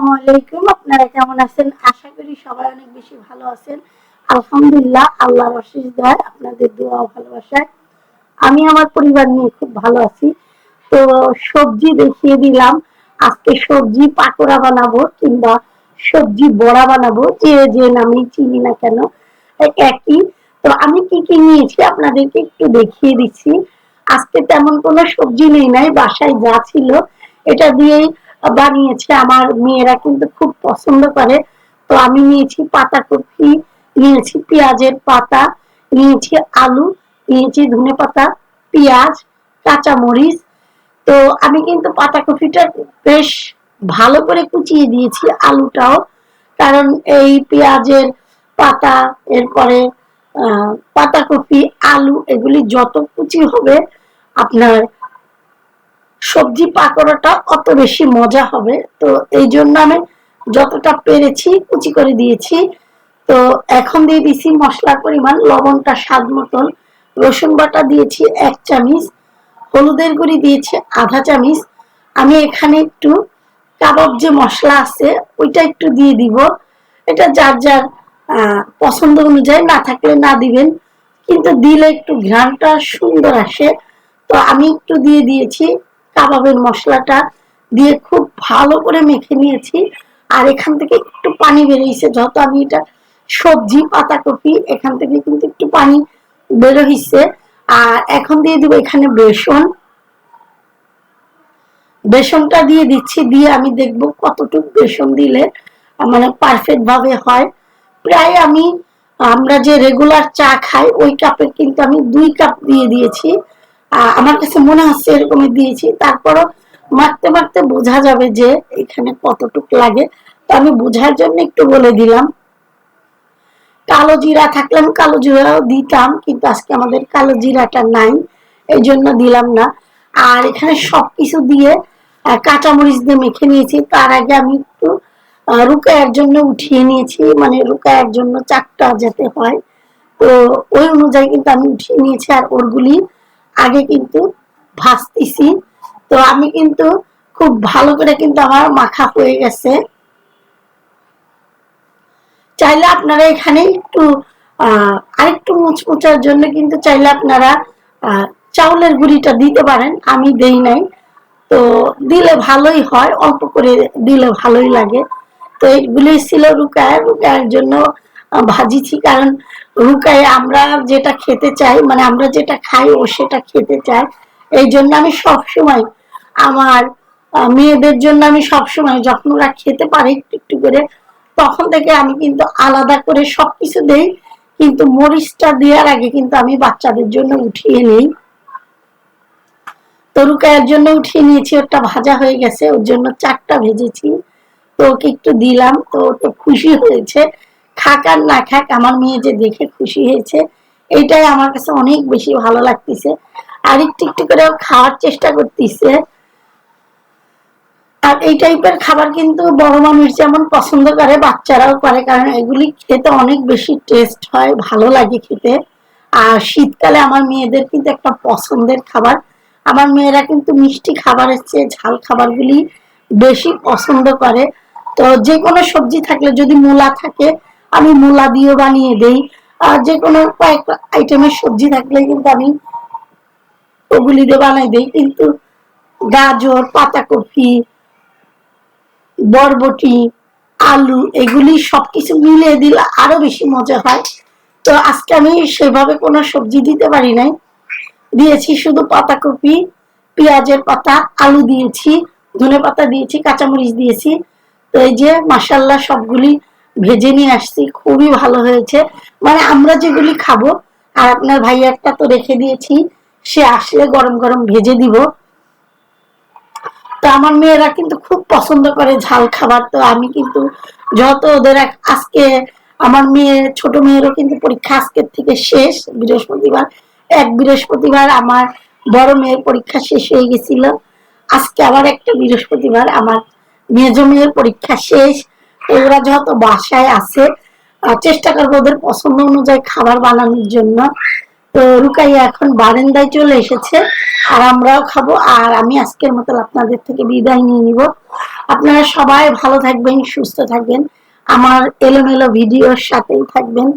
আসসালামু আলাইকুম। আপনারা কেমন আছেন? আশা করি সবাই অনেক বেশি ভালো আছেন। আলহামদুলিল্লাহ, আল্লাহর আপনাদের দোয়া ভালোবাসায়। আমি আমার পরিবার নিয়ে খুব ভালো আছি। তো সবজি দেখিয়ে দিলাম। আজকে সবজি পাকোড়া বানাবো কিংবা সবজি বড়া বানাবো, যে যে নামে চিনি না কেন, একই। তো আমি কি কি নিয়েছি আপনাদেরকে একটু দেখিয়ে দিচ্ছি। আজকে তেমন কোনো সবজি নেই, নাই, বাসায় যা ছিল, এটা দিয়েই বানিয়েছে, আমার মেয়েরা কিন্তু খুব পছন্দ করে। তো আমি নিয়েছি পাতাকপি নিয়েছি পেঁয়াজের পাতা, নিয়েছি আলু, নিয়েছি ধনে পাতা, পেঁয়াজ, কাঁচামরিচ। তো আমি কিন্তু পাতাকপিটা বেশ ভালো করে কুচিয়ে দিয়েছি আলুটাও, কারণ এই পেঁয়াজের পাতা, এরপরে পাতাকপি আলু, এগুলি যত কুচি হবে, আপনার সবজি পাকোড়াটা অত বেশি মজা হবে। তো এই জন্য আমি যতটা পেরেছি কুচি করে দিয়েছি। তো এখন দিয়ে দিছি মশলার পরিমাণ, লবণটা স্বাদ মতন। রসুন বাটা দিয়েছি এক চামিচ, হলুদের গুঁড়ি দিয়েছি আধা চামিচ। আমি এখানে একটু কাবাব যে মশলা আছে, ওইটা একটু দিয়ে দিব। এটা যার যার পছন্দ অনুযায়ী না থাকলে না দিবেন। কিন্তু দিলে একটু ঘ্রাণটা সুন্দর আসে। তো আমি একটু দিয়ে দিয়েছি কাবাবের মশলাটা দিয়ে খুব ভালো করে মেখে নিয়েছি। আর এখান থেকে একটু পানি বেরিয়েছে যত আমি এটা সবজি, পাতাকপি, এখান থেকে কিন্তু একটু পানি বেরো হয়েছে আর এখন দিয়ে দিব এখানে বেসন। বেসনটা দিয়ে দিচ্ছি। দিয়ে আমি দেখব কতটুকু বেসন দিলে মানে পারফেক্ট ভাবে হয়। প্রায় আমি, আমরা যে রেগুলার চা খাই, ওই কাপের কিন্তু আমি দুই কাপ দিয়ে দিয়েছি। আমার কাছে মনে হচ্ছে এরকমই দিয়েছি। তারপরও মারতে মারতে বোঝা যাবে যে এখানে কতটুক লাগে। তো আমি বোঝার জন্য একটু বলে দিলাম। কালো জিরা থাকলে কালো জিরাও দিতাম, কিন্তু আজকে আমাদের কালো জিরাটা নাই, এই জন্য দিলাম না। আর এখানে সবকিছু দিয়ে কাঁচামরিচ দিয়ে মেখে নিয়েছি। তার আগে আমি একটু রুকায়ের জন্য উঠিয়ে নিয়েছি। মানে রুকায়ের জন্য চারটা যেতে হয়। তো ওই অনুযায়ী কিন্তু আমি উঠিয়ে নিয়েছি আর ওরগুলি আগে কিন্তু ভাজতেছি তো আমি কিন্তু খুব ভালো করে কিন্তু আমার মাখা হয়ে গেছে। চাইলে আপনারা এখানে একটু আরেকটু মুচমুচার জন্য কিন্তু চাইলে আপনারা চাউলের গুঁড়িটা দিতে পারেন। আমি দেই নাই। তো দিলে ভালোই হয়, অল্প করে দিলে ভালোই লাগে। তো এইগুলি ছিল রুকায়। রুকায়ের জন্য ভাজিছি। কারণ রুকায় আমরা যেটা খেতে চাই মানে আমরা যেটা খাই ও সেটা খেতে চাই, এই জন্য আমি সব সময় আমার মেয়েদের জন্য আমি সব সময় যখন ওরা খেতে পারে একটু একটু করে, তখন থেকে আমি কিন্তু আলাদা করে সবকিছু দেই, কিন্তু মরিচটা দেওয়ার আগে কিন্তু আমি বাচ্চাদের জন্য উঠিয়ে নেই। তরুকায়ের জন্য উঠিয়ে নিয়েছি ওটা ভাজা হয়ে গেছে, ওর জন্য চারটা ভেজেছি, তো ওকে একটু দিলাম, তো ও তো খুশি হয়েছে। খাক আর না খাক, আমার মেয়ে যে দেখে খুশি হয়েছে এইটাই আমার কাছে অনেক বেশি ভালো লাগতেছে। আর একটু একটু করে খাওয়ার চেষ্টা করতেছে। আর এই টাইপের খাবার কিন্তু বড় মানুষ যেমন পছন্দ করে, বাচ্চারাও করে, কারণ এগুলি খেতে অনেক বেশি টেস্ট হয়, ভালো লাগে খেতে। আর শীতকালে আমার মেয়েদের কিন্তু একটা পছন্দের খাবার। আমার মেয়েরা কিন্তু মিষ্টি খাবারের চেয়ে ঝাল খাবারগুলি বেশি পছন্দ করে। তো যে কোনো সবজি থাকলে, যদি মূলা থাকে আমি মূলা দিয়ে বানিয়ে দেই। আর যে কোনো কয়েক আইটেমের সবজি থাকলে কিন্তু আমি ওগুলি দিয়ে বানাই দেই। কিন্তু গাজর, পাতাকপি, বরবটি, আলু এগুলি সবকিছু মিলিয়ে দিলে আরও বেশি মজা হয়। তো আজকে আমি সেভাবে কোনো সবজি দিতে পারি নাই। দিয়েছি শুধু পাতাকপি, পেঁয়াজের পাতা, আলু দিয়েছি, ধনে পাতা দিয়েছি, কাঁচামরিচ দিয়েছি। তো এই যে মাসাল্লাহ সবগুলি ভেজে নিয়ে আসছি, খুবই ভালো হয়েছে। মানে আমরা যেগুলি খাব, আর আপনার ভাই একটা তো রেখে দিয়েছি, সে আসলে গরম গরম ভেজে দিব। তো আমার মেয়েরা কিন্তু খুব পছন্দ করে ঝাল খাবার, তো আমি কিন্তু যত ওদের আজকে আমার মেয়ে, ছোট মেয়েরও কিন্তু পরীক্ষা আজকের থেকে শেষ, বৃহস্পতিবার। এক বৃহস্পতিবার আমার বড় মেয়ের পরীক্ষা শেষ হয়ে গেছিল। আজকে আবার একটা বৃহস্পতিবার, আমার মেজ মেয়ের পরীক্ষা শেষ। ওরা যত বাসায় আছে চেষ্টা করব ওদের পছন্দ অনুযায়ী খাবার বানানোর জন্য। তো রুকাইয়া এখন বারেন্দায় চলে এসেছে, আর আমরাও খাব, আর আমি আজকের মতো আপনাদের থেকে বিদায় নিয়ে নিব। আপনারা সবাই ভালো থাকবেন, সুস্থ থাকবেন। আমার এলোমেলো ভিডিওর সাথেই থাকবেন।